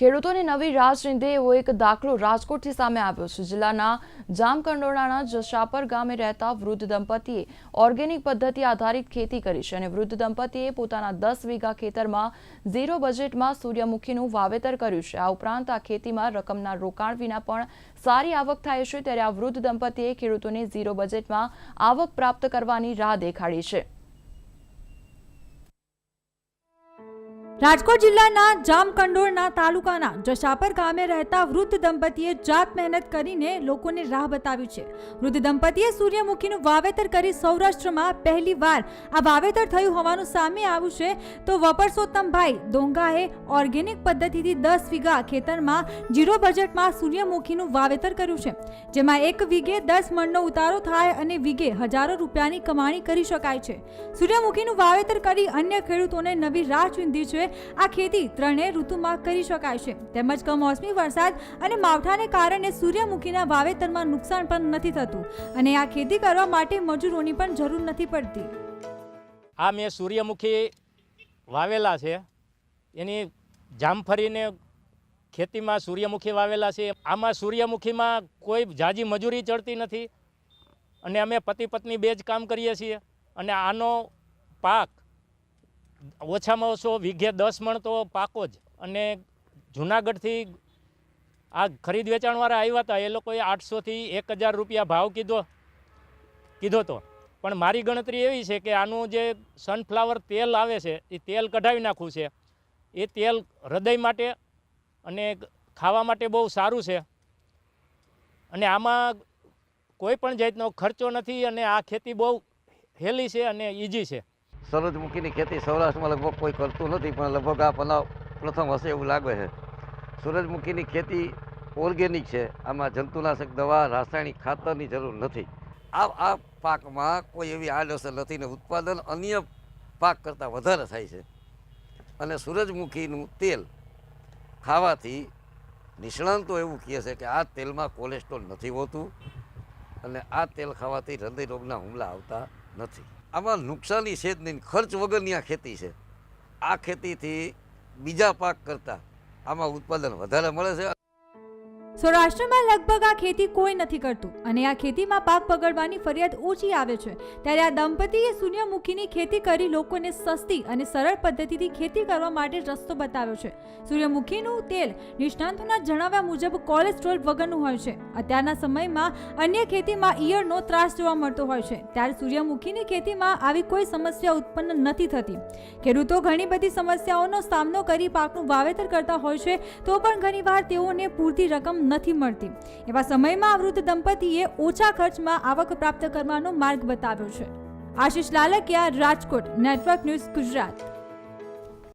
ખેડૂતોની નવી રાજનીતિ એવો એક દાખલો રાજકોટથી સામે આવ્યો છે. જિલ્લાના જામકંડોળાના જશાપર ગામે રહેતા વૃદ્ધ દંપતીએ ઓર્ગેનિક પદ્ધતિ આધારિત ખેતી કરી છે અને વૃદ્ધ દંપતીએ પોતાના દસ વીઘા ખેતરમાં ઝીરો બજેટમાં સૂર્યમુખીનું વાવેતર કર્યું છે. આ ઉપરાંત આ ખેતીમાં રકમના રોકાણ વિના પણ સારી આવક થાય છે, ત્યારે આ વૃદ્ધ દંપતીએ ખેડૂતોને ઝીરો બજેટમાં આવક પ્રાપ્ત કરવાની રાહ દેખાડી છે. રાજકોટ જિલ્લાના જામકંડોળના તાલુકાના જશાપર ગામે રહેતા વૃદ્ધ દંપતીએ જાત મહેનત કરીને લોકોને રાહ બતાવી છે. વૃદ્ધ દંપતીએ સૂર્યમુખીનું વાવેતર કરી સૌરાષ્ટ્રમાં પહેલી વાર આ વાવેતર થયું હોવાનું સામે આવ્યું છે. તો વપરસોત્તમભાઈ દોંગાએ ઓર્ગેનિક પદ્ધતિથી દસ વીઘા ખેતરમાં જીરો બજેટમાં સૂર્યમુખીનું વાવેતર કર્યું છે. જેમાં એક વીઘે દસ મણનો ઉતારો થાય અને વીઘે હજારો રૂપિયાની કમાણી કરી શકાય છે. સૂર્યમુખીનું વાવેતર કરી અન્ય ખેડૂતોને નવી રાહ ચીંધી છે આ ખેતી ત્રણેય ઋતુમાં કરી શકાય છે. તેમજ કમોસમી વરસાદ અને માવઠાને કારણે સૂર્યમુખીના વાવેતરમાં નુકસાન પણ નથી થતું અને આ ખેતી કરવા માટે મજૂરોની પણ જરૂર નથી પડતી. આ મેં સૂર્યમુખી વાવેલા છે. એની જામફળીને ખેતીમાં સૂર્યમુખી વાવેલા છે. આમાં સૂર્યમુખીમાં કોઈ જાજી મજૂરી ચડતી નથી અને અમે પતિ પત્ની બે જ કામ કરીએ છીએ અને આનો પાક ઓછામાં ઓછો વીઘે દસ મણ તો પાકો જ. અને જુનાગઢથી આ ખરીદ વેચાણવાળા આવ્યા હતા, એ લોકોએ આઠસોથી એક હજાર રૂપિયા ભાવ કીધો કીધો તો. પણ મારી ગણતરી એવી છે કે આનું જે સનફ્લાવર તેલ આવે છે, એ તેલ કઢાવી નાખવું છે. એ તેલ હૃદય માટે અને ખાવા માટે બહુ સારું છે. અને આમાં કોઈ પણ જાતનો ખર્ચો નથી અને આ ખેતી બહુ હેલી છે અને ઇઝી છે. સૂરજમુખીની ખેતી સૌરાષ્ટ્રમાં લગભગ કોઈ કરતું નથી, પણ લગભગ આ પલાવ પ્રથમ હશે એવું લાગે છે. સૂરજમુખીની ખેતી ઓર્ગેનિક છે, આમાં જંતુનાશક દવા, રાસાયણિક ખાતરની જરૂર નથી. આ આ પાકમાં કોઈ એવી આડઅસર નથી ને ઉત્પાદન અન્ય પાક કરતાં વધારે થાય છે. અને સૂરજમુખીનું તેલ ખાવાથી નિષ્ણાંતો એવું કહે છે કે આ તેલમાં કોલેસ્ટ્રોલ નથી હોતું અને આ તેલ ખાવાથી હૃદય રોગના હુમલા આવતા નથી. આમાં નુકસાની છે જ નહીં. ખર્ચ વગરની આ ખેતી છે. આ ખેતીથી બીજા પાક કરતાં આમાં ઉત્પાદન વધારે મળે છે. સૌરાષ્ટ્રમાં લગભગ આ ખેતી કોઈ નથી કરતું અને આ ખેતીમાં પાક બગડવાની ફરિયાદ ઓછી આવે છે. ત્યારે આ દંપતીએ સૂર્યમુખીની ખેતી કરી લોકોને સસ્તી અને સરળ પદ્ધતિથી ખેતી કરવા માટે રસ્તો બતાવ્યો છે. સૂર્યમુખીનું તેલ નિષ્ણાંતોના જણાવ્યા મુજબ કોલેસ્ટ્રોલ વગરનું હોય છે. અત્યારના સમયમાં અન્ય ખેતીમાં ઈયળનો ત્રાસ જોવા મળતો હોય છે. ત્યારે સૂર્યમુખીની ખેતીમાં આવી કોઈ સમસ્યા ઉત્પન્ન નથી થતી. ખેડૂતો ઘણી બધી સમસ્યાઓનો સામનો કરી પાકનું વાવેતર કરતા હોય છે, તો પણ ઘણીવાર તેઓને પૂરતી રકમ નથી મળતી. એવા સમયમાં આ વૃદ્ધ દંપતીએ ઓછા ખર્ચમાં આવક પ્રાપ્ત કરવાનો માર્ગ બતાવ્યો છે. Ashish Lalkiya, Rajkot, network news Gujarat.